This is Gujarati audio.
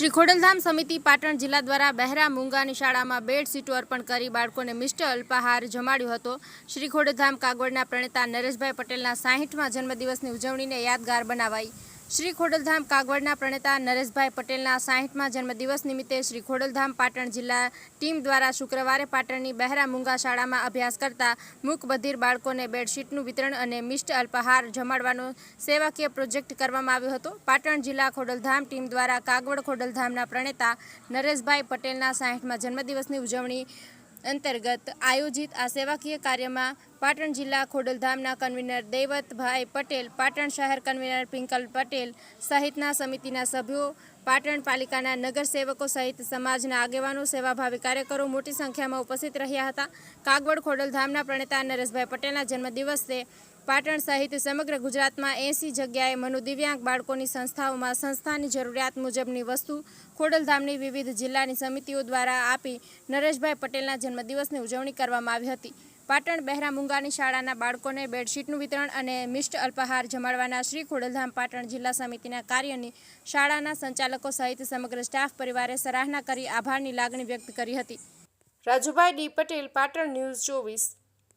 શ્રી ખોડલધામ સમિતિ પાટણ જિલ્લા દ્વારા બહેરા મૂંગાની શાળામાં બેડ સીટો અર્પણ કરી બાળકોને મિષ્ટ અલ્પાહાર જમાડ્યો હતો. શ્રી ખોડલધામ કાગવડના પ્રણેતા નરેશભાઈ પટેલના સાહીઠમાં જન્મદિવસની ઉજવણીને યાદગાર બનાવાઈ. શ્રી ખોડલધામ કાગવડના પ્રણેતા નરેશભાઈ પટેલના સાહીઠમાં જન્મદિવસ નિમિત્તે શ્રી ખોડલધામ પાટણ જિલ્લા ટીમ દ્વારા શુક્રવારે પાટણની બહેરા મૂંગા શાળામાં અભ્યાસ કરતા મૂક બધિર બાળકોને બેડશીટનું વિતરણ અને મિષ્ટ અલ્પાહાર જમાડવાનો સેવાકીય પ્રોજેક્ટ કરવામાં આવ્યો હતો. પાટણ જિલ્લા ખોડલધામ ટીમ દ્વારા કાગવડ ખોડલધામના પ્રણેતા નરેશભાઈ પટેલના સાહીઠમાં જન્મદિવસની ઉજવણી અંતર્ગત આયોજિત આ સેવાકીય કાર્યમાં પાટણ જિલ્લા ખોડલધામના કન્વીનર દૈવતભાઈ પટેલ, પાટણ શહેર કન્વીનર પિંકલ પટેલ સહિતના સમિતિના સભ્યો, પાટણ પાલિકાના નગરસેવકો સહિત સમાજના આગેવાનો, સેવાભાવી કાર્યકરો મોટી સંખ્યામાં ઉપસ્થિત રહ્યા હતા. કાગવડ ખોડલધામના પ્રણેતા નરેશભાઈ પટેલના જન્મદિવસે પાટણ સહિત સમગ્ર ગુજરાતમાં એંસી જગ્યાએ મનોદિવ્યાંગ બાળકોની સંસ્થાઓમાં સંસ્થાની જરૂરિયાત મુજબની વસ્તુ ખોડલધામની વિવિધ જિલ્લાની સમિતિઓ દ્વારા આપી નરેશભાઈ પટેલના જન્મદિવસની ઉજવણી કરવામાં આવી હતી. પાટણ બહેરા મુંગાની શાળાના બાળકોને બેડશીટનું વિતરણ અને મિષ્ટ અલ્પાહાર જમાડવાના શ્રી ખોડલધામ પાટણ જિલ્લા સમિતિના કાર્યની શાળાના સંચાલકો સહિત સમગ્ર સ્ટાફ પરિવારે સરાહના કરી આભારની લાગણી વ્યક્ત કરી હતી. રાજુભાઈ ડી પટેલ, પાટણ ન્યૂઝ ચોવીસ.